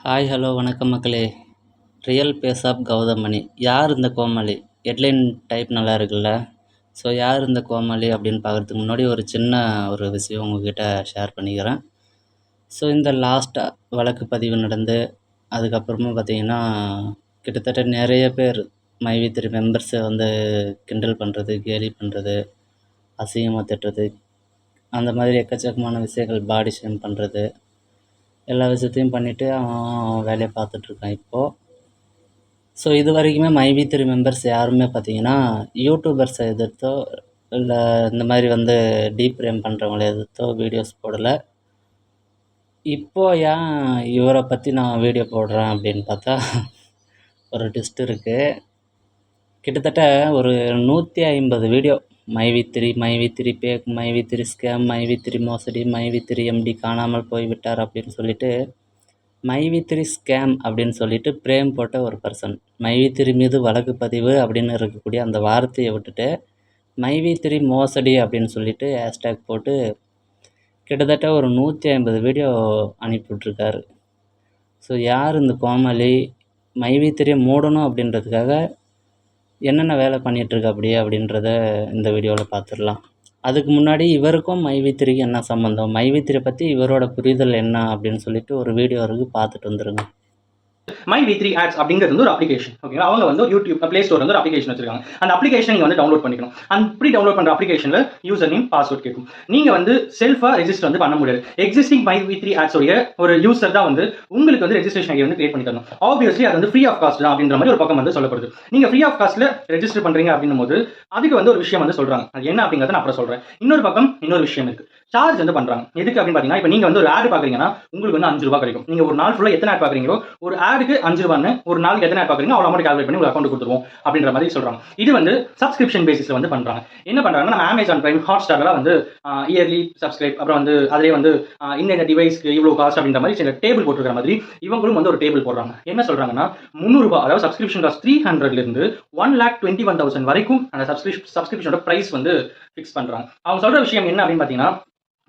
Hi hello வணக்கம் மக்களே. Real face of Goundamani. யார் இந்த கோமாளி? ஹெட்லைன் டைப் நல்லா இருக்குல்ல? ஸோ யார் இந்த கோமாளி அப்படின்னு பார்க்குறதுக்கு முன்னாடி ஒரு சின்ன ஒரு விஷயம் உங்ககிட்ட ஷேர் பண்ணிக்கிறேன். ஸோ இந்த லாஸ்ட்டாக வழக்கு பதிவு நடந்து அதுக்கப்புறமா பார்த்தீங்கன்னா கிட்டத்தட்ட நிறைய பேர் மைவி த்ரீ மெம்பர்ஸை வந்து கிண்டல் பண்ணுறது கேலி பண்ணுறது அசிங்கமாக திட்டுறது அந்த மாதிரி எக்கச்சக்கமான விஷயங்கள் பாடி ஷேம் பண்ணுறது எல்லா விஷயத்தையும் பண்ணிவிட்டு அவன் வேலையை பார்த்துட்ருக்கான் இப்போது ஸோ இது வரைக்குமே மைவி த்ரீ மெம்பர்ஸ் யாருமே பார்த்தீங்கன்னா யூடியூபர்ஸை எதிர்த்தோ இல்லை இந்த மாதிரி வந்து டீப் ரேம் பண்ணுறவங்கள எதிர்த்தோ வீடியோஸ் போடலை. இப்போ ஏன் இவரை பற்றி நான் வீடியோ போடுறேன் அப்படின்னு பார்த்தா ஒரு ட்விஸ்ட் இருக்குது கிட்டத்தட்ட ஒரு நூற்றி ஐம்பது வீடியோ மைவி மைவித்திரி மைவி பேக் மைவி ஸ்கேம் மைவி மோசடி மைவி எம்டி காணாமல் போய் விட்டார் அப்படின்னு சொல்லிட்டு மைவி ஸ்கேம் அப்படின்னு சொல்லிட்டு பிரேம் போட்ட ஒரு பர்சன் மைவி மீது வழக்கு பதிவு அப்படின்னு இருக்கக்கூடிய அந்த வார்த்தையை விட்டுட்டு மைவி மோசடி அப்படின்னு சொல்லிட்டு ஹேஷ்டேக் போட்டு கிட்டத்தட்ட ஒரு நூற்றி ஐம்பது வீடியோ அனுப்பிவிட்ருக்காரு ஸோ யார் இந்த கோமாளி? மைவி மூடணும் அப்படின்றதுக்காக என்னென்ன வேலை பண்ணிகிட்ருக்கா அப்படியே அப்படின்றத இந்த வீடியோவில் பார்த்துடலாம் அதுக்கு முன்னாடி இவருக்கும் மைவித்திரிக்கும் என்ன சம்மந்தம் மைவித்திரியை பற்றி இவரோட புரிதல் என்ன அப்படின்னு சொல்லிட்டு ஒரு வீடியோ இருக்குது பார்த்துட்டு வந்துடுங்க மை வி த்ரீ ஆட்ஸ் அப்படிங்கிறது வந்து ஒரு அப்ளிகேஷன் ஓகேங்களா அவங்க வந்து யூடியூப் பிளே ஸ்டோர் வந்து ஒரு அப்ளிகேஷன் வச்சிருக்காங்க. அந்த அப்ளிகேஷன் நீங்கள் வந்து டவுன்லோட் பண்ணிக்கணும். அப்படி இப்படி டவுன்லோட் பண்ணுற அப்ளிகேஷனில் யூசர் நேம் பாஸ்வேர்ட் கேட்கும். நீங்கள் வந்து செல்ஃபாக ரெஜிஸ்டர் வந்து பண்ண முடியாது. எக்ஸிஸ்டிங் மை வி த்ரீ ஆட்ஸோடைய ஒரு யூசர் தான் வந்து உங்களுக்கு வந்து ரெஜிஸ்ட்ரேஷன் ஐடி வந்து கிரியேட் பண்ணி தரணும். ஆப்வியஸ்லி அது வந்து ஃப்ரீ ஆஃப் காஸ்ட் தான் அப்படின்ற மாதிரி ஒரு பக்கம் வந்து சொல்லப்படுது. நீங்கள் ஃப்ரீ ஆஃப் காஸ்ட்டில் ரெஜிஸ்டர் பண்ணுறீங்க அப்படின்னும் போது அதுக்கு வந்து ஒரு விஷயம் வந்து சொல்கிறாங்க அது என்ன அப்படிங்கிறத நான் அப்புறம் சொல்கிறேன் இன்னொரு பக்கம் இன்னொரு விஷயம் இருக்குது சார்ஜ் வந்து பண்ணுறாங்க எதுக்கு அப்படின்னு பார்த்தீங்கன்னா இப்போ நீங்கள் வந்து ஒரு ஆட் பார்க்குறீங்கன்னா உங்களுக்கு வந்து அஞ்சு ரூபா கிடைக்கும். நீங்கள் ஒரு நாள் ஃபுல்லாக எத்தனை ஆட் பார்க்குறீங்களோ ஒரு ஆடுக்கு அஞ்சு ரூபான்னு ஒரு நாளுக்கு எத்தனை ஆட் பார்க்குறீங்க அவ்வளோ அமௌண்ட் கால்குலேட் பண்ணி உங்களுக்கு அக்கௌண்ட் கொடுத்துருவோம் அப்படின்ற மாதிரி சொல்கிறாங்க இது வந்து சப்ஸ்கிரிப்ஷன் பேசிஸில் வந்து பண்ணுறாங்க என்ன பண்ணுறாங்கன்னா நம்ம அமேசான் பிரைம் ஹாட் ஸ்டார்லாம் வந்து இயர்லி சப்ஸ்கிரைப் அப்புறம் வந்து அதிலே வந்து இந்த இந்த டிவைஸ்க்கு இவ்வளோ காஸ்ட் அப்படின்ற மாதிரி சில டேபிள் போட்டுருக்கிற மாதிரி இவங்களும் வந்து ஒரு டேபிள் போடுறாங்க. என்ன சொல்கிறாங்கன்னா முந்நூறுபா அதாவது சப்ஸ்கிரிப்ஷன் காஸ்ட் த்ரீ ஹண்ட்ரட்லேருந்து one lakh twenty one thousand வரைக்கும் அந்த சப்ஸ்கிரிப் சப்ஸ்கிரிப்ஷனோட ப்ரைஸ் வந்து ஃபிக்ஸ் பண்ணுறாங்க அவங்க சொல்கிற விஷயம் என்ன அப்படின்னு பார்த்தீங்கன்னா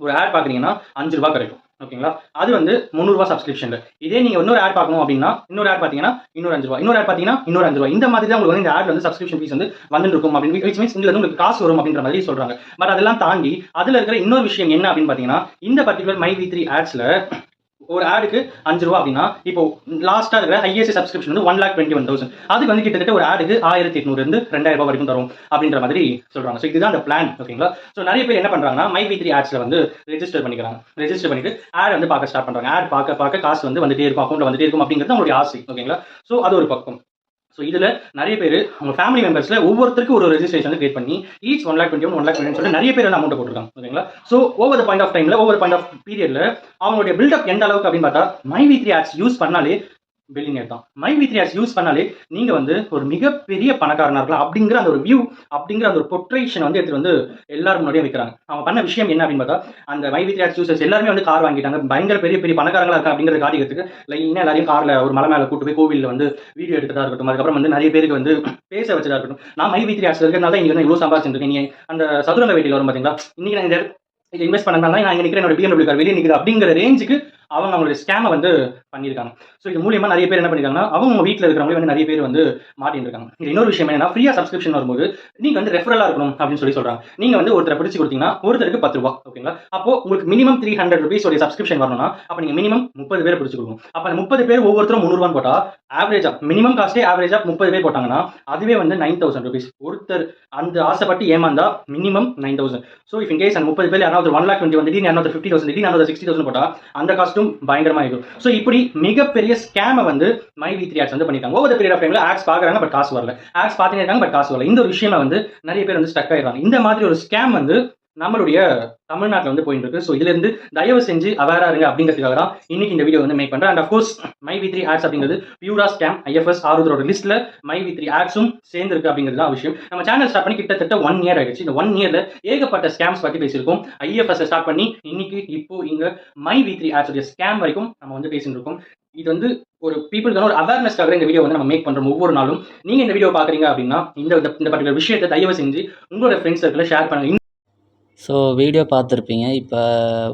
ஒரு ஆட் பார்க்குறீங்கன்னா அஞ்சு ரூபா கிடைக்கும். ஓகேங்களா? அது வந்து முந்நூறுபா சப்ஸ்கிரிப்ஷன் இதே நீங்கள் இன்னொரு ஆட் பார்க்கணும் அப்படின்னா இன்னொரு ஆட் பார்த்தீங்கன்னா இன்னொரு அஞ்சு ரூபா இன்னொரு ஆட் பார்த்தீங்கன்னா இன்னொரு அஞ்சு ரூபா இந்த மாதிரி தான் உங்களுக்கு வந்து இந்த ஆட் வந்து சப்ஸ்கிரிப்ஷன் ஃபீஸ் வந்து வந்துட்டு இருக்கும் அப்படின்னு விச் மீன்ஸ் இதில் வந்து உங்களுக்கு காசு வரும் அப்படின்ற மாதிரி சொல்கிறாங்க பட் அதெல்லாம் தாண்டி அதில் இருக்கிற இன்னொரு விஷயம் என்ன அப்படின்னு பார்த்தீங்கன்னா இந்த பர்டிகுலர் மை வி த்ரீ ஆட்ஸில் ஒரு ஆடுக்கு அஞ்சு ரூபா அப்படின்னா இப்போ லாஸ்ட்டாக இருக்கிற ஐஎஸ்சி சப்ஸ்கிரிப்ஷன் வந்து one lakh twenty one thousand அதுக்கு வந்து கிட்டத்தட்ட ஒரு ஆடுக்கு ஆயிரத்தி எட்நூறு இருந்து ரெண்டாயிரம் ரூபாய் வரைக்கும் தரும் அப்படின்ற மாதிரி சொல்றாங்க. ஸோ இதுதான் அந்த பிளான் ஓகேங்களா ஸோ நிறைய பேர் என்ன பண்றாங்கன்னா மை வி த்ரீ ஆட்ஸ்ல வந்து ரெஜிஸ்டர் பண்ணிக்கிறாங்க. ரெஜிஸ்டர் பண்ணிட்டு ஆட் வந்து பார்க்க ஸ்டார்ட் பண்றாங்க. ஆட் பார்க்க பார்க்க காசு வந்து வந்துட்டே இருக்கும் அக்கௌண்ட் வந்துட்டே இருக்கும் அப்படிங்கிறது அவங்களுடைய ஆசை ஓகேங்களா ஸோ அது ஒரு பக்கம். ஸோ இதில் நிறைய பேர் அவங்க ஃபேமிலி மெம்பர்ஸில் ஒவ்வொருத்தருக்கும் ஒரு ரெஜிஸ்ட்ரேஷன் வந்து கிரியேட் பண்ணி each one lakh twenty one lakh twenty சொல்லி நிறைய பேர் அமௌண்ட் போட்டுருக்காங்க. ஓகேங்களா ஸோ ஓவர் பாயிண்ட் ஆஃப் டைமில் ஓவர் பாயிண்ட் ஆஃப் பீரியடில் அவங்களுடைய பில்டப் எந்த அளவுக்கு அப்படின்னு பார்த்தா my V three ads use பண்ணாலே பில்லியனர் தான். மை வி த்ரீ யூஸ் பண்ணாலே நீங்கள் வந்து ஒரு மிகப்பெரிய பணக்காரனாக இருக்கலாம் அப்படிங்கிற அந்த ஒரு வியூ அப்படிங்கிற அந்த ஒரு பொட்ரேஷன் வந்து எடுத்துட்டு வந்து எல்லாரும் முன்னாடியே வைக்கிறாங்க. அவங்க பண்ண விஷயம் என்ன அப்படின்னு பார்த்தா அந்த மை வி த்ரீ யூசர்ஸ் எல்லாருமே வந்து கார் வாங்கிட்டாங்க. பயங்கர பெரிய பெரிய பணக்காரங்களா இருக்கா அப்படிங்கிறத காரியத்துக்கு லைனாக எல்லாரையும் காரில் ஒரு மலை மேலே கூட்டு போய் கோவிலில் வந்து வீடியோ எடுத்ததா இருக்கட்டும் அதுக்கப்புறம் வந்து நிறைய பேருக்கு வந்து பேச வச்சதா இருக்கட்டும். நான் மை வி த்ரீ ஆட்ஸ் இருக்கிறதுனால தான் இன்னைக்கு வந்து இவ்வளோ சம்பாதிச்சிருக்கேன் நீங்க அந்த சதுரங்க வேட்டியில் வரும் பார்த்தீங்களா இன்னைக்கு நான் இந்த இன்வெஸ்ட் பண்ணனால நான் இங்க நிற்கிறேன் என்னோட பிஎம்டபிள்யூ கார் வெளியே நிற்கிறது அப்படிங்கிற ரேஞ்சுக்கு அவங்க அவங்களுடைய ஸ்கேமை வந்து பண்ணியிருக்காங்க. ஸோ இது மூலியமாக நிறைய பேர் என்ன பண்ணிருக்காங்கன்னா அவங்க வீட்டில் இருக்கிறவங்களே வந்து நிறைய பேர் வந்து மாட்டிட்டு இருக்காங்க இது இன்னொரு விஷயம் என்னன்னா ஃப்ரீயாக சப்ஸ்கிரிப்ஷன் வரும்போது நீங்கள் வந்து ரெஃபரலாக இருக்கணும் அப்படின்னு சொல்லி சொல்கிறாங்க நீங்கள் வந்து ஒருத்தரை பிடிச்சி கொடுத்தீங்கன்னா ஒருத்தருக்கு பத்து ரூபா ஓகேங்களா அப்போ உங்களுக்கு மினிமம் த்ரீ ஹண்ட்ரட் ருபீஸ் உடைய சப்ஸ்கிரிப்ஷன் வரணும்னா அப்போ நீங்கள் மினிமம் முப்பது பேர் பிடிச்சி கொடுக்கணும். அப்போ அந்த முப்பது பேர் ஒவ்வொருத்தரும் முந்நூறுவான்னு போட்டால் ஆவரேஜாக மினிமம் காஸ்டே ஆவரேஜாக முப்பது பேர் போட்டாங்கன்னா அதுவே வந்து நைன் தௌசண்ட் ருபீஸ் ஒருத்தர் அந்த ஆசைப்பட்டு ஏமாந்தா minimum nine thousand so if in case அந்த முப்பது பேர் யாராவது ஒன் லேக் டுவெண்ட்டி வந்து திடீர்னு ஃபிஃப்டி தௌசண்ட் திடீர்னு சிக்ஸ்டி தௌசண்ட் போட்டால் அந்த காஸ்ட்டும் பயங்கரமா இருக்கும். ஸோ இப்படி மிகப்பெரிய ஸ்கேமை வந்து மை வி த்ரீ ஆட்ஸ் வந்து பண்ணிட்டாங்க ஓவர் பீரியட் ஆஃப் டைம்ல ஆட்ஸ் பார்க்குறாங்க பட் காசு வரல. ஆட்ஸ் பார்த்துட்டே இருக்காங்க பட் காசு வரல. இந்த ஒரு விஷயமா வந்து நிறைய பேர் வந்து ஸ்டக் ஆயிடுறாங்க. இந்த மாதிரி ஒரு ஸ்கேம் வந்து நம்மளுடைய தமிழ்நாட்டில் வந்து போயிட்டு இருக்கு ஸோ இதுல இருந்து தயவு செஞ்சு அவேரா இருங்க அப்படிங்கிறதுக்காக தான் இன்னைக்கு இந்த வீடியோ வந்து மேக் பண்றேன். And of course my V three ads அப்படிங்கிறது பியூரா ஸ்கேம் ஐஎஃப்எஸ் ஆறுதலோட லிஸ்ட்ல மை வி த்ரீ ஆட்ஸும் சேர்ந்துருக்கு அப்படிங்கிறது தான் விஷயம். நம்ம சேனல் ஸ்டார்ட் பண்ணி கிட்டத்தட்ட ஒன் இயர் ஆயிடுச்சு. இந்த ஒன் இயர்ல ஏகப்பட்ட ஸ்கேம்ஸ் பத்தி பேசியிருக்கோம். ஐஎஃப்எஸ் ஸ்டார்ட் பண்ணி இன்னைக்கு இப்போ இங்க my V three ads scam வரைக்கும் நம்ம வந்து பேசிட்டு இருக்கோம் இது வந்து ஒரு பீப்புளுக்கான ஒரு அவேர்னஸ்க்காக இந்த வீடியோ வந்து நம்ம மேக் பண்றோம் ஒவ்வொரு நாளும். நீங்க இந்த வீடியோ பாக்குறீங்க அப்படின்னா இந்த இந்த பர்டிகுலர் விஷயத்தை தயவு செஞ்சு உங்களோட ஃப்ரெண்ட்ஸ் சர்க்கிள் ஷேர் பண்ணுங்க. ஸோ வீடியோ பார்த்துருப்பீங்க. இப்போ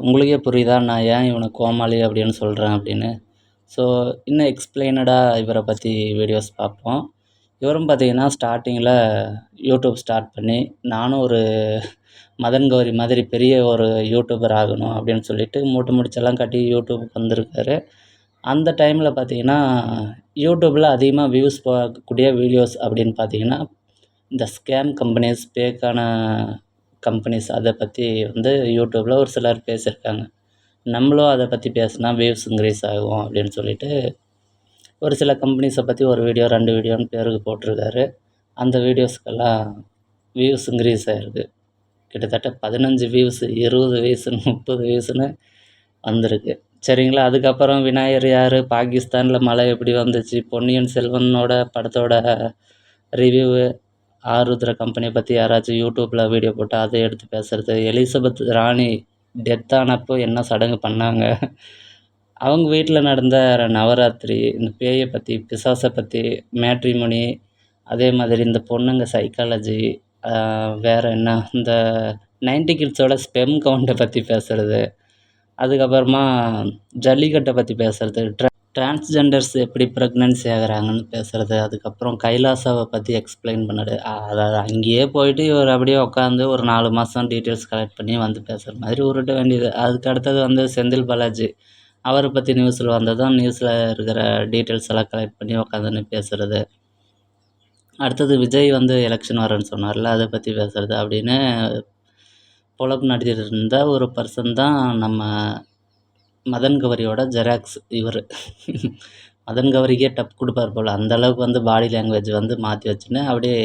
உங்களுக்கே புரியுதா? நான் ஏன் இவனை கோமாளி அப்படின்னு சொல்கிறேன் அப்படின்னு. ஸோ இன்னும் எக்ஸ்பிளைனடாக இவரை பற்றி வீடியோஸ் பார்ப்போம். இவரும் பார்த்தீங்கன்னா ஸ்டார்டிங்கில் யூடியூப் ஸ்டார்ட் பண்ணி நானும் ஒரு மதன் கௌரி மாதிரி பெரிய ஒரு யூடியூபர் ஆகணும் அப்படின்னு சொல்லிட்டு மூட்டை முடிச்செல்லாம் கட்டி யூடியூபுக்கு வந்திருக்காரு. அந்த டைமில் பார்த்தீங்கன்னா யூடியூப்பில் அதிகமாக வியூஸ் போகக்கூடிய வீடியோஸ் அப்படின்னு பார்த்தீங்கன்னா இந்த ஸ்கேம் கம்பெனிஸ் பேக்கான கம்பெனிஸ் அதை பற்றி வந்து யூடியூப்பில் ஒரு சிலர் பேசியிருக்காங்க நம்மளும் அதை பற்றி பேசினா வியூஸ் இன்க்ரீஸ் ஆகும் அப்படின்னு சொல்லிட்டு ஒரு சில கம்பெனிஸை பற்றி ஒரு வீடியோ ரெண்டு வீடியோன்னு பேருக்கு போட்டிருக்காரு. அந்த வீடியோஸ்க்கெல்லாம் வியூஸ் இன்க்ரீஸ் ஆகிருக்கு கிட்டத்தட்ட பதினஞ்சு வியூஸ் இருபது வியூஸு முப்பது வியூஸுன்னு வந்திருக்கு. சரிங்களா? அதுக்கப்புறம் விநாயகர் யார்? பாகிஸ்தானில் மழை எப்படி வந்துச்சு? பொன்னியின் செல்வனோட படத்தோட ரிவ்யூவு ஆருத்ரா கம்பெனியை பற்றி யாராச்சும் யூடியூப்பில் வீடியோ போட்டால் அதை எடுத்து பேசுகிறது எலிசபெத் ராணி டெத் ஆனப்போ என்ன சடங்கு பண்ணாங்க? அவங்க வீட்டில் நடந்த நவராத்திரி இந்த பேயை பற்றி பிசாசை பற்றி மேட்ரிமோனி அதே மாதிரி இந்த பொண்ணுங்க சைக்காலஜி வேறு என்ன? இந்த நைன்டி கிட்ஸோட ஸ்பெம் கவுண்ட்டை பற்றி பேசுகிறது அதுக்கப்புறமா ஜல்லிக்கட்டை பற்றி பேசுகிறது ட்ர டிரான்ஸ்ஜெண்டர்ஸ் எப்படி ப்ரெக்னன்சி ஆகுறாங்கன்னு பேசுகிறது அதுக்கப்புறம் கைலாசாவை பற்றி எக்ஸ்பிளைன் பண்ணது அதாவது அங்கேயே போயிட்டு இவர் அப்படியே உட்காந்து ஒரு நாலு மாதம் டீட்டெயில்ஸ் கலெக்ட் பண்ணி வந்து பேசுகிற மாதிரி உருட்ட வேண்டியது. அதுக்கு அடுத்தது வந்து செந்தில் பாலாஜி. அவரை பற்றி நியூஸில் வந்ததும் நியூஸில் இருக்கிற டீட்டெயில்ஸ் எல்லாம் கலெக்ட் பண்ணி உட்காந்துன்னு பேசுகிறது அடுத்தது விஜய் வந்து எலெக்ஷன் வரேன்னு சொன்னார்ல அதை பற்றி பேசுகிறது அப்படின்னு பொழப்பு நடத்திட்டு இருந்த ஒரு பர்சன் தான் நம்ம மதன் கவரியோட ஜெராக்ஸ் இவர். மதன் கவரிக்கே டப் கொடுப்பார் போல். அந்த அளவுக்கு வந்து பாடி லாங்குவேஜ் வந்து மாற்றி வச்சுன்னு அப்படியே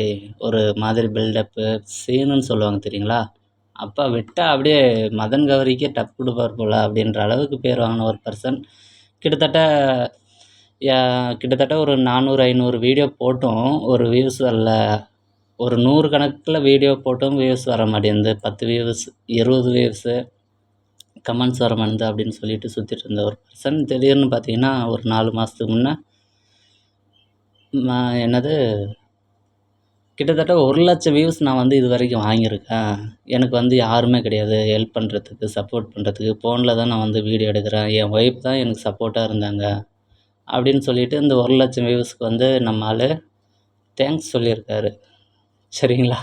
ஒரு மாதிரி பில்டப்பு சீனுன்னு சொல்லுவாங்க தெரியுங்களா? அப்போ விட்டால் அப்படியே மதன் கௌரிக்கே டப் கொடுப்பார் போல் அப்படின்ற அளவுக்கு பேர் வாங்கின ஒரு பர்சன் கிட்டத்தட்ட கிட்டத்தட்ட ஒரு நானூறு ஐநூறு வீடியோ போட்டும் ஒரு வியூஸ் வரல. ஒரு நூறு கணக்கில் வீடியோ போட்டும் வியூஸ் வர மாட்டேங்குது. பத்து வியூஸ் இருபது வியூஸு கமெண்ட்ஸ் வர மாட்டேங்குது அப்படின்னு சொல்லிட்டு சுற்றிட்டு இருந்த ஒரு பர்சன் திடீர்னு பார்த்தீங்கன்னா ஒரு நாலு மாதத்துக்கு முன்னே நான் என்னது கிட்டத்தட்ட ஒரு லட்சம் வியூஸ் நான் வந்து இது வரைக்கும் வாங்கியிருக்கேன். எனக்கு வந்து யாருமே கிடையாது. ஹெல்ப் பண்ணுறதுக்கு சப்போர்ட் பண்ணுறதுக்கு ஃபோனில் தான் நான் வந்து வீடியோ எடுக்கிறேன். என் ஒய்ஃப் தான் எனக்கு சப்போர்ட்டாக இருந்தாங்க. அப்படின்னு சொல்லிட்டு இந்த ஒரு லட்சம் வியூஸ்க்கு வந்து நம்ம ஆள் தேங்க்ஸ் சொல்லியிருக்காரு. சரிங்களா?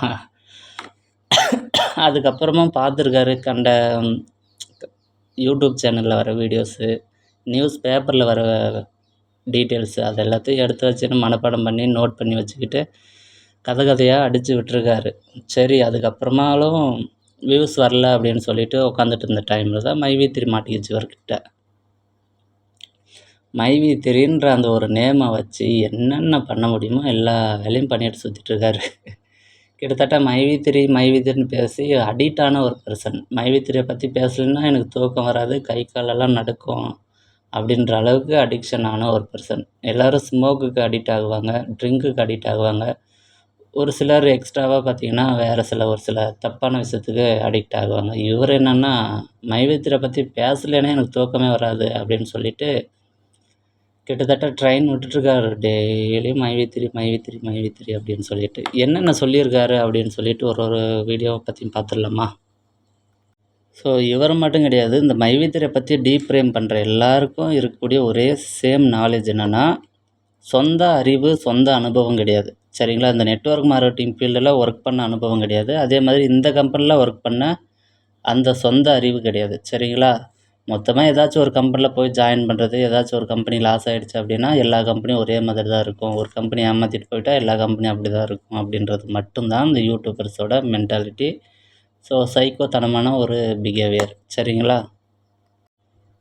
அதுக்கப்புறமா பார்த்துருக்காரு கண்ட யூடியூப் சேனலில் வர வீடியோஸு நியூஸ் பேப்பரில் வர டீட்டெயில்ஸு அது எல்லாத்தையும் எடுத்து வச்சுன்னு மனப்பாடம் பண்ணி நோட் பண்ணி வச்சுக்கிட்டு கதை கதையாக அடித்து விட்டுருக்காரு. சரி அதுக்கப்புறமாலும் வியூஸ் வரல அப்படின்னு சொல்லிட்டு உட்காந்துட்டு இருந்த டைமில் தான் மைவி திரி மாட்டிக்கிச்சு இவர்கிட்ட. மைவி திரின்ற அந்த ஒரு நேமை வச்சு என்னென்ன பண்ண முடியுமோ எல்லா வேலையும் பண்ணிட்டு சுற்றிட்டுருக்காரு கிட்டத்தட்ட மைவித்திரி மைவித்திரின்னு பேசி அடிக்ட் ஆன ஒரு பர்சன் மைவித்திரியை பற்றி பேசலைன்னா எனக்கு தூக்கம் வராது கை காலெல்லாம் நடுக்கும் அப்படின்ற அளவுக்கு அடிக்ஷன் ஆன ஒரு பர்சன் எல்லோரும் ஸ்மோக்குக்கு அடிக்ட் ஆகுவாங்க ட்ரிங்க்குக்கு அடிக்ட் ஆகுவாங்க. ஒரு சிலர் எக்ஸ்ட்ராவாக பார்த்தீங்கன்னா வேறு சில ஒரு சில தப்பான விஷயத்துக்கு அடிக்ட் ஆகுவாங்க. இவர் என்னென்னா மைவித்திரை பற்றி பேசலைன்னா எனக்கு தூக்கமே வராது அப்படின்னு சொல்லிட்டு கிட்டத்தட்ட ட்ரெயின் விட்டுட்ருக்காரு டெய்லி மைவித்திரி மைவித்திரி மைவித்திரி அப்படின்னு சொல்லிட்டு. என்னென்ன சொல்லியிருக்காரு அப்படின்னு சொல்லிட்டு ஒரு ஒரு வீடியோவை பற்றியும் பார்த்துடலாமா ஸோ இவர் மட்டும் கிடையாது. இந்த மைவித்திரை பற்றி டீப் பிரேம் பண்ணுற எல்லாருக்கும் இருக்கக்கூடிய ஒரே சேம் நாலேஜ் என்னென்னா சொந்த அறிவு சொந்த அனுபவம் கிடையாது. சரிங்களா? இந்த நெட்வொர்க் மார்க்கெட்டிங் ஃபீல்டில் ஒர்க் பண்ண அனுபவம் கிடையாது. அதே மாதிரி இந்த கம்பெனியில் ஒர்க் பண்ண அந்த சொந்த அறிவு கிடையாது. சரிங்களா? மொத்தமாக ஏதாச்சும் ஒரு கம்பெனியில் போய் ஜாயின் பண்ணுறது ஏதாச்சும் ஒரு கம்பெனி லாஸ் ஆகிடுச்சு அப்படின்னா எல்லா கம்பெனியும் ஒரே மாதிரி தான் இருக்கும். ஒரு கம்பெனி ஏமாற்றிட்டு போயிட்டால் எல்லா கம்பெனியும் அப்படி தான் இருக்கும் அப்படின்றது மட்டும்தான் இந்த யூடியூபர்ஸோட மென்டாலிட்டி ஸோ சைக்கோத்தனமான ஒரு பிஹேவியர் சரிங்களா?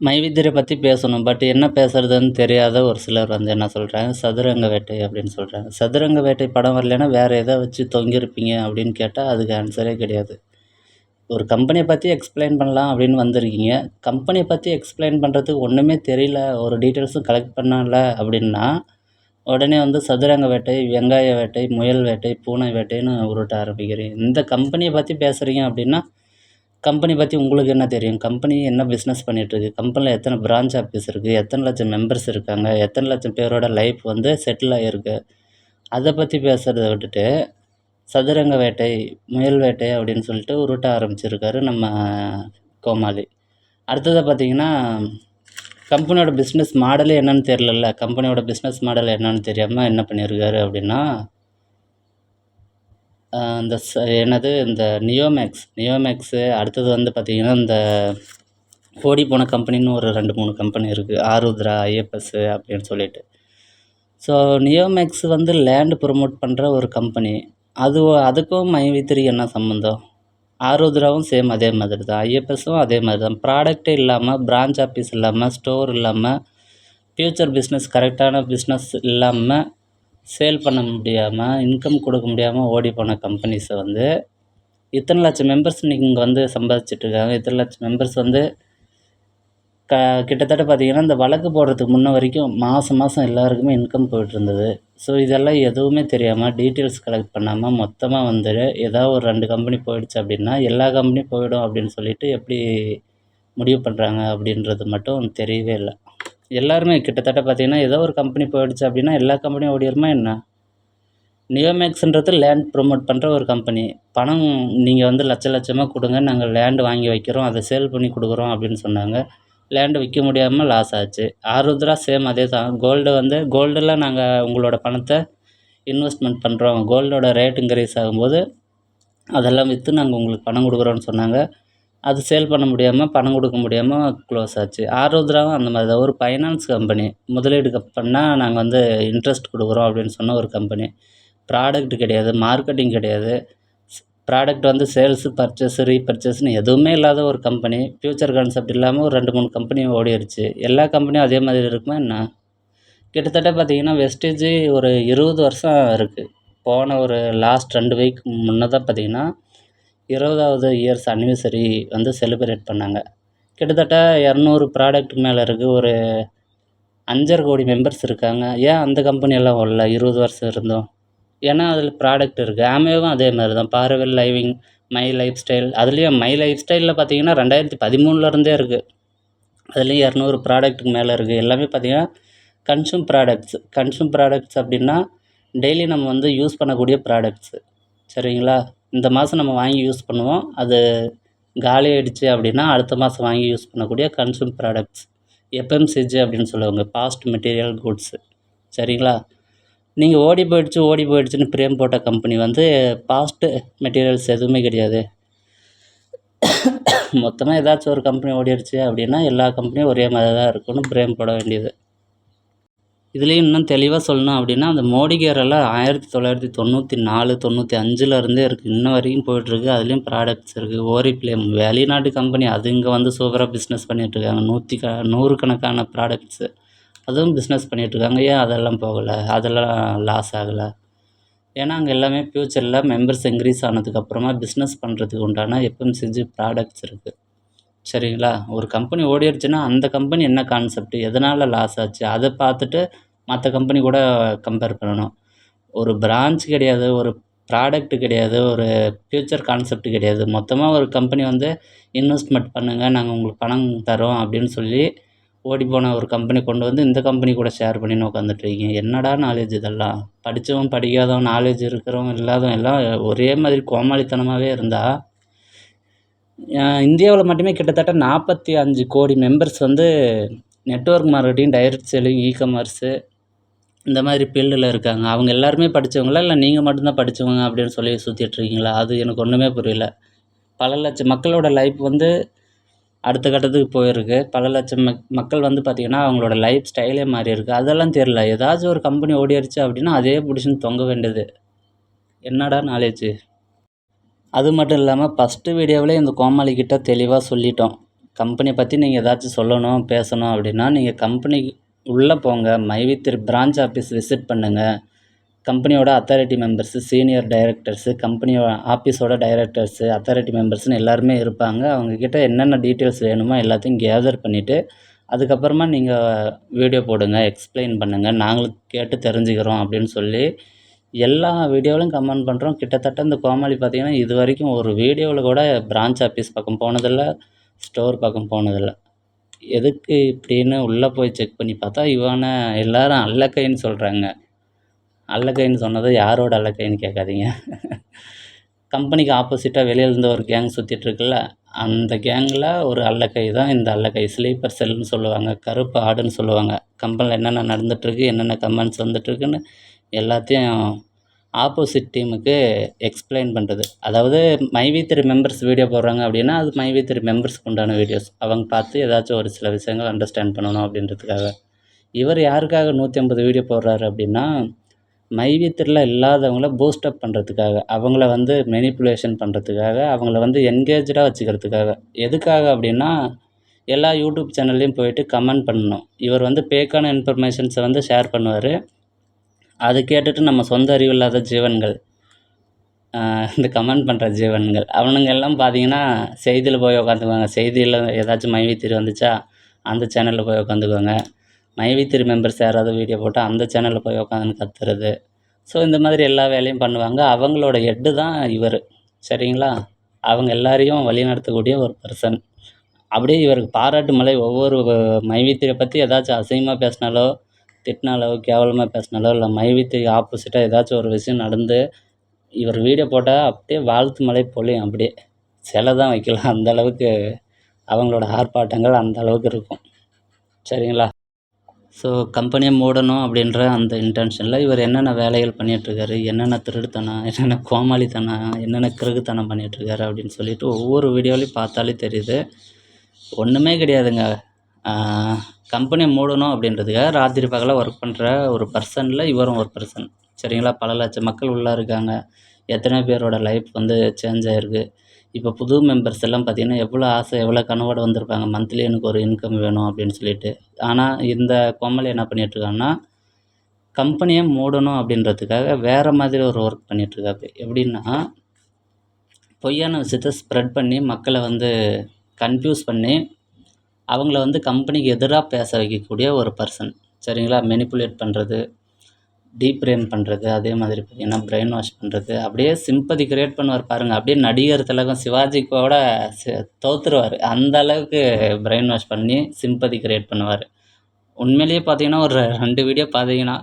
மைவித்திரை பற்றி பேசணும். பட் என்ன பேசுறதுன்னு தெரியாத ஒரு சிலர் வந்து என்ன சொல்கிறாங்க சதுரங்க வேட்டை அப்படின்னு சொல்கிறாங்க சதுரங்க வேட்டை படம் வரலைன்னா வேறு எதை வச்சு தொங்கியிருப்பீங்க அப்படின்னு கேட்டால் அதுக்கு ஆன்சரே கிடையாது. ஒரு கம்பெனியை பற்றி எக்ஸ்பிளைன் பண்ணலாம் அப்படின்னு வந்திருக்கீங்க. கம்பெனியை பற்றி எக்ஸ்பிளைன் பண்ணுறதுக்கு ஒன்றுமே தெரியல. ஒரு டீட்டெயில்ஸும் கலெக்ட் பண்ணல அப்படின்னா உடனே வந்து சதுரங்க வேட்டை வெங்காய வேட்டை முயல் வேட்டை பூனை வேட்டைன்னு உருட்ட ஆரம்பிக்கிறீங்க. இந்த கம்பெனியை பற்றி பேசுகிறீங்க அப்படின்னா கம்பெனி பற்றி உங்களுக்கு என்ன தெரியும்? கம்பெனி என்ன பிஸ்னஸ் பண்ணிகிட்ருக்கு கம்பெனியில் எத்தனை பிரான்ச் ஆஃபீஸ் இருக்குது எத்தனை லட்சம் மெம்பர்ஸ் இருக்காங்க? எத்தனை லட்சம் பேரோட லைஃப் வந்து செட்டில் ஆகிருக்கு அதை பற்றி பேசுகிறத விட்டுட்டு சதுரங்க வேட்டை முயல் வேட்டை அப்படின்னு சொல்லிட்டு உருட்ட ஆரம்பிச்சிருக்காரு நம்ம கோமாளி. அடுத்ததாக பார்த்தீங்கன்னா கம்பெனியோட பிஸ்னஸ் மாடலே என்னன்னு தெரிலல்ல கம்பெனியோட பிஸ்னஸ் மாடல் என்னன்னு தெரியாமல் என்ன பண்ணியிருக்காரு அப்படின்னா இந்த ச என்னது இந்த நியோமேக்ஸ் நியோமேக்ஸு அடுத்தது வந்து பார்த்திங்கன்னா இந்த ஓடி போன கம்பெனின்னு ஒரு ரெண்டு மூணு கம்பெனி இருக்குது ஆருத்ரா ஐஎஃப்எஸ்ஸு அப்படின்னு சொல்லிட்டு. ஸோ நியோமேக்ஸ் வந்து லேண்டு ப்ரொமோட் பண்ணுற ஒரு கம்பெனி அது அதுக்கும் மைவி என்ன சம்மந்தம் ஆருத்ராவும் சேம் அதே மாதிரி தான் ஐஎஃப்எஸும் அதே மாதிரி தான் ப்ராடக்ட்டே இல்லாமல் பிரான்ச் ஆஃபீஸ் இல்லாமல் ஸ்டோர் இல்லாமல் ஃப்யூச்சர் பிஸ்னஸ் கரெக்டான பிஸ்னஸ் இல்லாமல் சேல் பண்ண முடியாமல் இன்கம் கொடுக்க முடியாமல் ஓடி போன கம்பெனிஸை வந்து இத்தனை லட்சம் மெம்பர்ஸ் இன்றைக்கி இங்கே வந்து சம்பாதிச்சிட்டு இருக்காங்க. இத்தனை லட்சம் மெம்பர்ஸ் வந்து க கிட்டத்தட்ட பார்த்தீங்கன்னா இந்த வழக்கு போடுறதுக்கு முன்ன வரைக்கும் மாதம் மாதம் எல்லாருக்குமே இன்கம் போயிட்டு இருந்தது ஸோ இதெல்லாம் எதுவுமே தெரியாமல் டீட்டெயில்ஸ் கலெக்ட் பண்ணாமல் மொத்தமாக வந்து ஏதாவது ஒரு ரெண்டு கம்பெனி போயிடுச்சு அப்படின்னா எல்லா கம்பெனியும் போயிடும் அப்படின்னு சொல்லிட்டு எப்படி முடிவு பண்ணுறாங்க அப்படின்றது மட்டும் தெரியவே இல்லை. எல்லாருமே கிட்டத்தட்ட பார்த்தீங்கன்னா ஏதோ ஒரு கம்பெனி போயிடுச்சு அப்படின்னா எல்லா கம்பெனியும் ஓடிடுமா என்ன? நியோமேக்ஸ்ன்றது லேண்ட் ப்ரொமோட் பண்ணுற ஒரு கம்பெனி பணம் நீங்கள் வந்து லட்ச லட்சமாக கொடுங்க நாங்கள் லேண்டு வாங்கி வைக்கிறோம். அதை சேல் பண்ணி கொடுக்குறோம் அப்படின்னு சொன்னாங்க. லேண்டு விற்க முடியாமல் லாஸ் ஆச்சு. ஆருத்ரா சேம் அதே தான் கோல்டு வந்து கோல்டில் நாங்கள் உங்களோட பணத்தை இன்வெஸ்ட்மெண்ட் பண்ணுறோம் கோல்டோட ரேட் இன்க்ரீஸ் ஆகும்போது அதெல்லாம் விற்று நாங்கள் உங்களுக்கு பணம் கொடுக்குறோன்னு சொன்னாங்க. அது சேல் பண்ண முடியாமல் பணம் கொடுக்க முடியாமல் க்ளோஸ் ஆச்சு. ஆருத்ராவும் அந்த மாதிரி தான். ஒரு ஃபைனான்ஸ் கம்பெனி முதலீடு பண்ணால் நாங்கள் வந்து இன்ட்ரெஸ்ட் கொடுக்குறோம் அப்படின்னு சொன்ன ஒரு கம்பெனி ப்ராடக்ட் கிடையாது மார்க்கெட்டிங் கிடையாது. ப்ராடக்ட் வந்து சேல்ஸு பர்ச்சேஸு ரீபர்ச்சேஸ்னு எதுவுமே இல்லாத ஒரு கம்பெனி ஃப்யூச்சர் கான்செப்ட் இல்லாமல் ஒரு ரெண்டு மூணு கம்பெனி ஓடிடுச்சு எல்லா கம்பெனியும் அதே மாதிரி இருக்குமா என்ன? கிட்டத்தட்ட பார்த்தீங்கன்னா வெஸ்டேஜு ஒரு இருபது வருஷம் இருக்குது போன ஒரு லாஸ்ட் ரெண்டு வீக் முன்னே தான் பார்த்தீங்கன்னா இருபதாவது இயர்ஸ் அனிவர்சரி வந்து செலிப்ரேட் பண்ணாங்க. கிட்டத்தட்ட இரநூறு ப்ராடக்ட் மேலே இருக்குது ஒரு அஞ்சரை கோடி மெம்பர்ஸ் இருக்காங்க. ஏன் அந்த கம்பெனியெல்லாம் வரல இருபது வருஷம் இருந்தோம். ஏன்னா அதில் ப்ராடக்ட் இருக்குது ஆமேவும் அதே மாதிரி தான் forever living my life style அதுலேயும் மை லைஃப் ஸ்டைலில் பார்த்தீங்கன்னா ரெண்டாயிரத்தி பதிமூணுலேருந்தே இருக்குது அதுலேயும் இரநூறு ப்ராடக்ட்டுக்கு மேலே இருக்குது எல்லாமே பார்த்தீங்கன்னா கன்சூம் ப்ராடக்ட்ஸ் கன்சூம் ப்ராடக்ட்ஸ் அப்படின்னா டெய்லி நம்ம வந்து யூஸ் பண்ணக்கூடிய ப்ராடக்ட்ஸு சரிங்களா? இந்த மாதம் நம்ம வாங்கி யூஸ் பண்ணுவோம். அது காலி ஆயிடுச்சு அப்படின்னா அடுத்த மாதம் வாங்கி யூஸ் பண்ணக்கூடிய கன்சூம் ப்ராடக்ட்ஸ் எஃப்எம்சிஜி அப்படின்னு சொல்லுவாங்க. பாஸ்ட் மெட்டீரியல் குட்ஸு சரிங்களா? நீங்கள் ஓடி போயிடுச்சு ஓடி போயிடுச்சுன்னு பிரேம் போட்ட கம்பெனி வந்து பாஸ்ட்டு மெட்டீரியல்ஸ் எதுவுமே கிடையாது. மொத்தமாக ஏதாச்சும் ஒரு கம்பெனி ஓடிடுச்சு அப்படின்னா எல்லா கம்பெனியும் ஒரே மாதிரி தான் இருக்கும்னு பிரேம் போட வேண்டியது. இதுலேயும் இன்னும் தெளிவாக சொல்லணும் அப்படின்னா அந்த மோடி கேரெல்லாம் ஆயிரத்தி தொள்ளாயிரத்தி தொண்ணூற்றி நாலு தொண்ணூற்றி அஞ்சுலேருந்தே இருக்குது இன்ன வரைக்கும் போயிட்டுருக்கு அதுலேயும் ப்ராடக்ட்ஸ் இருக்குது ஓரி பிளேம் வெளிநாட்டு கம்பெனி அது இங்கே வந்து சூப்பராக பிஸ்னஸ் பண்ணிகிட்ருக்காங்க நூற்றி க நூறுக்கணக்கான ப்ராடக்ட்ஸு அதுவும் பிஸ்னஸ் பண்ணிகிட்ருக்காங்க ஏன் அதெல்லாம் போகலை? அதெல்லாம் லாஸ் ஆகலை. ஏன்னா அங்கே எல்லாமே ஃப்யூச்சரில் மெம்பர்ஸ் இன்க்ரீஸ் ஆனதுக்கப்புறமா பிஸ்னஸ் பண்ணுறதுக்கு உண்டான எஃப்எம்சிஜி ப்ராடக்ட்ஸ் இருக்குது சரிங்களா? ஒரு கம்பெனி ஓடிடுச்சுன்னா அந்த கம்பெனி என்ன கான்செப்ட் எதனால் லாஸ் ஆச்சு? அதை பார்த்துட்டு மற்ற கம்பெனி கூட கம்பேர் பண்ணணும். ஒரு பிரான்ச் கிடையாது ஒரு ப்ராடக்ட் கிடையாது ஒரு ஃப்யூச்சர் கான்செப்ட் கிடையாது. மொத்தமாக ஒரு கம்பெனி வந்து இன்வெஸ்ட்மெண்ட் பண்ணுங்கள் நாங்கள் உங்களுக்கு பணம் தரோம் அப்படின்னு சொல்லி ஓடி போன ஒரு கம்பெனி கொண்டு வந்து இந்த கம்பெனி கூட ஷேர் பண்ணின்னு உட்காந்துட்டு இருக்கீங்க என்னடா நாலேஜ் இதெல்லாம்? படித்தவன் படிக்காதவன் நாலேஜ் இருக்கிறவன் இல்லாதவன் எல்லாம் ஒரே மாதிரி கோமாளித்தனமாகவே இருந்தால் இந்தியாவில் மட்டுமே கிட்டத்தட்ட நாற்பத்தி அஞ்சு கோடி மெம்பர்ஸ் வந்து network marketing direct selling e commerce இந்த மாதிரி ஃபீல்டில் இருக்காங்க. அவங்க எல்லாருமே படித்தவங்களா இல்லை நீங்கள் மட்டும்தான் படித்தவங்க அப்படின்னு சொல்லி சுற்றிட்டுருக்கீங்களா அது எனக்கு ஒன்றுமே புரியல. பல லட்சம் மக்களோட லைஃப் வந்து அடுத்த கட்டத்துக்கு போயிருக்கு. பல லட்சம் மக் மக்கள் வந்து பார்த்திங்கன்னா அவங்களோட லைஃப் ஸ்டைலே மாறி இருக்குது அதெல்லாம் தெரில ஏதாச்சும் ஒரு கம்பெனி ஓடிடுச்சு அப்படின்னா அதே பிடிச்சின்னு தொங்க வேண்டியது. என்னடா நாலேஜு அது மட்டும் இல்லாமல் ஃபஸ்ட்டு வீடியோவிலே இந்த கோமாளிக்கிட்ட தெளிவாக சொல்லிட்டோம். கம்பெனியை பற்றி நீங்கள் ஏதாச்சும் சொல்லணும் பேசணும் அப்படின்னா நீங்கள் கம்பெனிக்கு உள்ளே போங்க. மைவித்திரி பிரான்ச் ஆஃபீஸ் விசிட் பண்ணுங்கள் கம்பெனியோட அத்தாரிட்டி மெம்பர்ஸு சீனியர் டைரக்டர்ஸு கம்பெனியோட ஆஃபீஸோட டைரக்டர்ஸு அத்தாரிட்டி மெம்பர்ஸ்னு எல்லாருமே இருப்பாங்க. அவங்கக்கிட்ட என்னென்ன டீட்டெயில்ஸ் வேணுமோ எல்லாத்தையும் கேதர் பண்ணிவிட்டு அதுக்கப்புறமா நீங்கள் வீடியோ போடுங்க எக்ஸ்பிளைன் பண்ணுங்கள் நாங்களும் கேட்டு தெரிஞ்சுக்கிறோம் அப்படின்னு சொல்லி எல்லா வீடியோவிலும் கமெண்ட் பண்ணுறோம் கிட்டத்தட்ட இந்த கோமாளி பார்த்தீங்கன்னா இது வரைக்கும் ஒரு வீடியோவில் கூட பிரான்ச் ஆஃபீஸ் பக்கம் போனதில்லை ஸ்டோர் பக்கம் போனதில்லை. எதுக்கு இப்படின்னு உள்ளே போய் செக் பண்ணி பார்த்தா இவனை எல்லாரும் அல்லக்கைன்னு சொல்கிறாங்க அல்லக்கைன்னு சொன்னது யாரோட அல்லக்கைன்னு கேட்காதீங்க. கம்பெனிக்கு ஆப்போசிட்டாக வெளியிலேருந்து ஒரு கேங் சுற்றிட்டுருக்குல்ல அந்த கேங்கில் ஒரு அல்லக்கை தான் இந்த அல்லக்கை ஸ்லீப்பர் செல்லுன்னு சொல்லுவாங்க கருப்பு ஆடுன்னு சொல்லுவாங்க. கம்பெனியில் என்னென்ன நடந்துகிட்ருக்கு என்னென்ன கமெண்ட்ஸ் வந்துட்டுருக்குன்னு எல்லாத்தையும் ஆப்போசிட் டீமுக்கு எக்ஸ்பிளைன் பண்ணுறது அதாவது மைவி த்ரீ மெம்பர்ஸ் வீடியோ போடுறாங்க அப்படின்னா அது மைவி த்ரீ மெம்பர்ஸ்க்கு உண்டான வீடியோஸ் அவங்க பார்த்து ஏதாச்சும் ஒரு சில விஷயங்கள் அண்டர்ஸ்டாண்ட் பண்ணணும் அப்படின்றதுக்காக. இவர் யாருக்காக நூற்றி ஐம்பது வீடியோ போடுறாரு அப்படின்னா மைவித்திரில் இல்லாதவங்கள பூஸ்டப் பண்ணுறதுக்காக அவங்கள வந்து மெனிப்புலேஷன் பண்ணுறதுக்காக அவங்கள வந்து என்கேஜாக வச்சுக்கிறதுக்காக. எதுக்காக அப்படின்னா எல்லா யூடியூப் சேனல்லையும் போயிட்டு கமெண்ட் பண்ணணும். இவர் வந்து பேக்கான இன்ஃபர்மேஷன்ஸை வந்து ஷேர் பண்ணுவார். அது கேட்டுட்டு நம்ம சொந்த அறிவு இல்லாத ஜீவன்கள் இந்த கமெண்ட் பண்ணுற ஜீவன்கள் அவனுங்க எல்லாம் பார்த்தீங்கன்னா செய்தியில் போய் உட்காந்துக்குவாங்க செய்தியில் ஏதாச்சும் மைவித்திரி வந்துச்சா அந்த சேனலில் போய் உட்காந்துக்குவாங்க மைவித்திரி மெம்பர்ஸ் யாராவது வீடியோ போட்டால் அந்த சேனலில் போய் உட்காந்துன்னு கத்துறது. ஸோ இந்த மாதிரி எல்லா வேலையும் பண்ணுவாங்க. அவங்களோட ஹெட்டு தான் இவர். சரிங்களா? அவங்க எல்லாரையும் வழிநடத்தக்கூடிய ஒரு பர்சன் அப்படியே இவருக்கு பாராட்டு மலை ஒவ்வொரு மைவித்திரியை பற்றி ஏதாச்சும் அசிங்கமாக பேசினாலோ திட்டினாலோ கேவலமாக பேசினாலோ இல்லை மைவித்திரி ஆப்போசிட்டாக ஏதாச்சும் ஒரு விஷயம் நடந்து இவர் வீடியோ போட்டால் அப்படியே வாழ்த்து மலை பொழியும் அப்படியே சிலை தான் வைக்கலாம். அந்த அளவுக்கு அவங்களோட ஆர்ப்பாட்டங்கள் அந்த அளவுக்கு இருக்கும். சரிங்களா? ஸோ கம்பெனியை மூடணும் அப்படின்ற அந்த இன்டென்ஷனில் இவர் என்னென்ன வேலைகள் பண்ணிகிட்ருக்காரு என்னென்ன திருடுத்தனம் என்னென்ன கோமாளித்தனம் என்னென்ன கிறுக்குத்தனம் பண்ணிகிட்ருக்காரு அப்படின்னு சொல்லிட்டு ஒவ்வொரு வீடியோலையும் பார்த்தாலே தெரியுது. ஒன்றுமே கிடையாதுங்க. கம்பெனியை மூடணும் அப்படின்றதுக்காக ராத்திரி பகலாக ஒர்க் பண்ணுற ஒரு பர்சனில் இவரும் ஒரு பர்சன் சரிங்களா? பல லட்சம் மக்கள் உள்ளே இருக்காங்க. எத்தனை பேரோட லைஃப் வந்து சேஞ்ச் ஆகிருக்கு இப்போ புது மெம்பர்ஸ் எல்லாம் பார்த்திங்கன்னா எவ்வளோ ஆசை எவ்வளோ கனவோடு வந்திருப்பாங்க? மந்த்லி எனக்கு ஒரு இன்கம் வேணும் அப்படின்னு சொல்லிட்டு. ஆனால் இந்த கோமலி என்ன பண்ணிகிட்ருக்காங்கன்னா கம்பெனியை மூடணும் அப்படின்றதுக்காக வேறு மாதிரி ஒரு ஒர்க் பண்ணிகிட்ருக்காரு எப்படின்னா பொய்யான விஷயத்த ஸ்ப்ரெட் பண்ணி மக்களை வந்து கன்ஃபியூஸ் பண்ணி அவங்கள வந்து கம்பெனிக்கு எதிராக பேச வைக்கக்கூடிய ஒரு பர்சன் சரிங்களா? மெனிப்புலேட் பண்ணுறது டீப் டீப்ரேம் பண்ணுறது அதே மாதிரி பார்த்திங்கன்னா பிரெயின் வாஷ் பண்ணுறது அப்படியே சிம்பதி கிரியேட் பண்ணுவார் பாருங்கள் அப்படியே நடிகர் திலகம் சிவாஜி கூட சி- தோத்துருவார். அந்த அளவுக்கு பிரெயின் வாஷ் பண்ணி சிம்பதி கிரியேட் பண்ணுவார். உண்மையிலேயே பார்த்தீங்கன்னா ஒரு ரெண்டு வீடியோ பார்த்தீங்கன்னா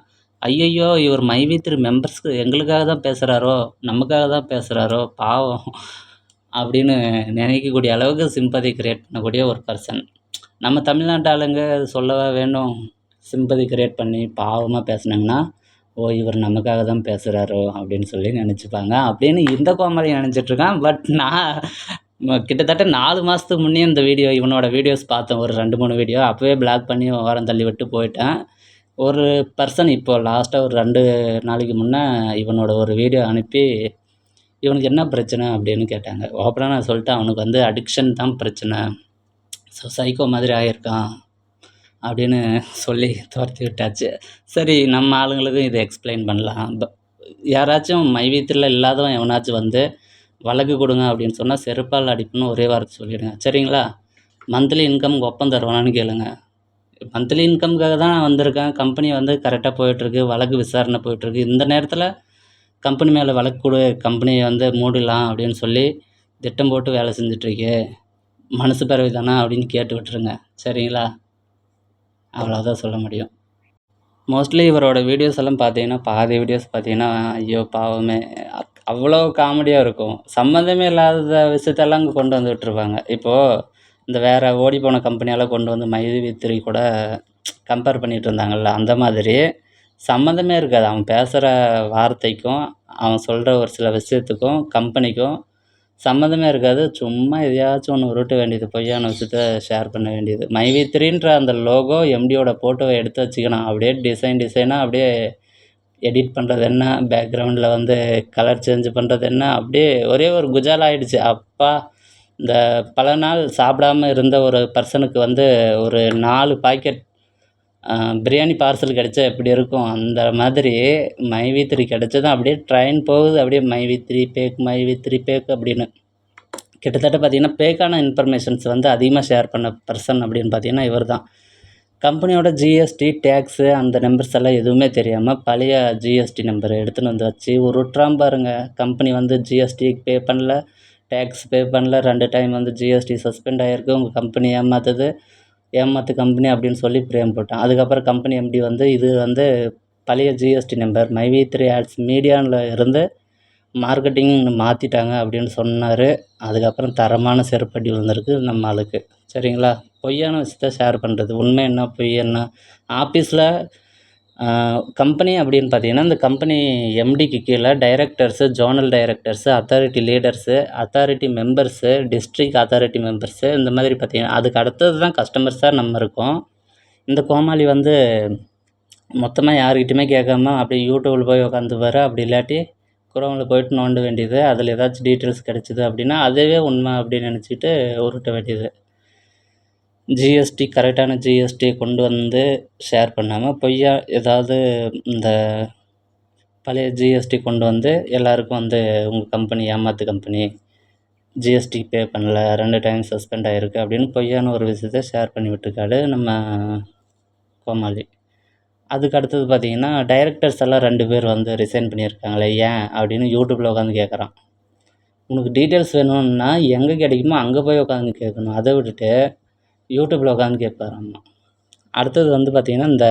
ஐயையோ இவர் மைவி திரு மெம்பர்ஸ்க்கு எங்களுக்காக தான் பேசுகிறாரோ நமக்காக தான் பேசுகிறாரோ பாவம் அப்படின்னு நினைக்கக்கூடிய அளவுக்கு சிம்பதி கிரியேட் பண்ணக்கூடிய ஒரு பர்சன் நம்ம தமிழ்நாட்டு ஆளுங்க அது சொல்லவா வேணும் சிம்பதி கிரியேட் பண்ணி பாவமாக பேசுனாங்கன்னா ஓ இவர் நமக்காக தான் பேசுகிறாரோ அப்படின்னு சொல்லி நினச்சிப்பாங்க. அப்படின்னு இந்த கோமாளி நினச்சிட்ருக்கான். பட் நான் கிட்டத்தட்ட நாலு மாதத்துக்கு முன்னே இந்த வீடியோ இவனோட வீடியோஸ் பார்த்தேன். ஒரு ரெண்டு மூணு வீடியோ அப்போவே பிளாக் பண்ணி வாரம் தள்ளி விட்டு போயிட்டேன். ஒரு பர்சன் இப்போ லாஸ்ட்டாக ஒரு ரெண்டு நாளைக்கு முன்னே இவனோட ஒரு வீடியோ அனுப்பி இவனுக்கு என்ன பிரச்சனை? அப்படின்னு கேட்டாங்க. ஓப்பனாக நான் சொல்லிட்டேன். அவனுக்கு வந்து அடிக்ஷன் தான் பிரச்சனை. ஸோ சைக்கோ மாதிரி ஆகியிருக்கான் அப்படின்னு சொல்லி துரத்தி விட்டாச்சு. சரி நம்ம ஆளுங்களுக்கும் இதை எக்ஸ்பிளைன் பண்ணலாம். யாராச்சும் மைவீத்தில் இல்லாதவன் எவனாச்சும் வந்து வழக்கு கொடுங்க அப்படின்னு சொன்னால் செருப்பால் அடிப்புன்னு ஒரே வார்த்தை சொல்லிடுங்க. சரிங்களா? மந்த்லி இன்கம் ஒப்பம் தருவானான்னு கேளுங்க. மந்த்லி இன்கம்க்காக தான் நான் வந்திருக்கேன். கம்பெனி வந்து கரெக்டாக போயிட்டுருக்கு. வழக்கு விசாரணை போயிட்டுருக்கு. இந்த நேரத்தில் கம்பெனி மேலே வழக்கு கொடு கம்பெனியை வந்து மூடலாம் அப்படின்னு சொல்லி திட்டம் போட்டு வேலை செஞ்சிட்ருக்கு மனசு பிறவி தானா அப்படின்னு கேட்டு விட்டுருங்க. சரிங்களா? அவ்வளோதான் சொல்ல முடியும். மோஸ்ட்லி இவரோட வீடியோஸ் எல்லாம் பார்த்தீங்கன்னா பாதி வீடியோஸ் பார்த்தீங்கன்னா ஐயோ பாவமே அவ்வளோ காமெடியாக இருக்கும். சம்மந்தமே இல்லாத விஷயத்தெல்லாம் அங்கே கொண்டு வந்து விட்டுருப்பாங்க இப்போது இந்த வேறு ஓடி போன கம்பெனியெல்லாம் கொண்டு வந்து மைது வித்திரி கூட கம்பேர் பண்ணிகிட்டு இருந்தாங்கல்ல அந்த மாதிரி. சம்மந்தமே இருக்காது. அவன் பேசுகிற வார்த்தைக்கும் அவன் சொல்கிற ஒரு சில விஷயத்துக்கும் கம்பெனிக்கும் சம்மந்தமே இருக்காது. சும்மா எதையாச்சும் ஒன்று உருட்ட வேண்டியது பொய்யான விஷயத்த ஷேர் பண்ண வேண்டியது. மைவி த்ரீன்ற அந்த லோகோ எம்டியோட ஃபோட்டோவை எடுத்து வச்சுக்கணும். அப்படியே டிசைன் டிசைனாக அப்படியே எடிட் பண்ணுறது என்ன? பேக்ரவுண்டில் வந்து கலர் சேஞ்ச் பண்ணுறது என்ன? அப்படியே ஒரே ஒரு குஜால் ஆகிடுச்சு அப்பா இந்த பல நாள் சாப்பிடாம இருந்த ஒரு பர்சனுக்கு வந்து ஒரு நாலு பாக்கெட் பிரியாணி பார்சல் கிடைச்சா எப்படி இருக்கும்? அந்த மாதிரி மைவி த்ரீ கிடச்சதும் அப்படியே ட்ரெயின் போகுது. அப்படியே my V three back my V three back அப்படின்னு. கிட்டத்தட்ட பார்த்தீங்கன்னா பேக்கான இன்ஃபர்மேஷன்ஸ் வந்து அதிகமாக ஷேர் பண்ண பர்சன் அப்படின்னு பார்த்தீங்கன்னா இவர் தான் கம்பெனியோட ஜிஎஸ்டி டேக்ஸு அந்த நம்பர்ஸ் எல்லாம் எதுவுமே தெரியாமல் பழைய ஜிஎஸ்டி நம்பர் எடுத்துன்னு வந்து வச்சு ஒரு விட்றாம பாருங்கள் கம்பெனி வந்து ஜிஎஸ்டி பே பண்ணல டேக்ஸ் பே பண்ணல. ரெண்டு டைம் வந்து ஜிஎஸ்டி சஸ்பெண்ட் ஆகிருக்கு உங்கள் கம்பெனி ஏமாத்துது. ஏமாத்து கம்பெனி அப்படின்னு சொல்லி பிரேம் போட்டான். அதுக்கப்புறம் கம்பெனி எம்டி வந்து இது வந்து பழைய GST number my V three ads மீடியாவில் இருந்து மார்க்கெட்டிங் மாற்றிட்டாங்க அப்படின்னு சொன்னார். அதுக்கப்புறம் தரமான செருப்படி விழுந்திருக்கு நம்ம ஆளுக்கு. சரிங்களா? பொய்யான விஷயத்த ஷேர் பண்ணுறது உண்மை என்ன பொய் என்ன? ஆஃபீஸில் கம்பெனி அப்படின்னு பார்த்தீங்கன்னா இந்த கம்பெனி எம்டிக்கு கீழே directors zonal directors authority leaders authority members district authority members இந்த மாதிரி பார்த்தீங்கன்னா அதுக்கு அடுத்தது தான் கஸ்டமர்ஸாக நம்ம இருக்கோம். இந்த கோமாளி வந்து மொத்தமாக யாருக்கிட்டையுமே கேட்காம அப்படியே யூடியூப்பில் போய் உட்காந்துப்பாரு அப்படி இல்லாட்டி குரோமில் போயிட்டு நோண்ட வேண்டியது அதில் ஏதாச்சும் டீட்டெயில்ஸ் கிடச்சிது அப்படின்னா அதுவே உண்மை அப்படின்னு நினச்சிட்டு உருட்ட வேண்டியது. ஜிஎஸ்டி கரெக்டான ஜிஎஸ்டியை கொண்டு வந்து ஷேர் பண்ணாமல் பொய்யா ஏதாவது இந்த பழைய ஜிஎஸ்டி கொண்டு வந்து எல்லாருக்கும் வந்து உங்கள் கம்பெனி ஏமாத்து கம்பெனி ஜிஎஸ்டி பே பண்ணல ரெண்டு டைம் சஸ்பெண்ட் ஆகிருக்கு அப்படின்னு பொய்யான ஒரு விஷயத்த ஷேர் பண்ணி விட்டுருக்காரு நம்ம கோமாளி. அதுக்கு அடுத்தது பார்த்திங்கன்னா டைரக்டர்ஸ் எல்லாம் ரெண்டு பேர் வந்து ரிசைன் பண்ணியிருக்காங்களே ஏன் அப்படின்னு யூடியூப்பில் உட்காந்து கேட்குறான் உனக்கு டீட்டெயில்ஸ் வேணும்னா எங்கே கிடைக்குமோ அங்கே போய் உட்காந்து கேட்கணும். அதை விட்டுட்டு யூடியூப்பில் உட்காந்து கேட்பாராம்மா அடுத்தது வந்து பார்த்திங்கன்னா இந்த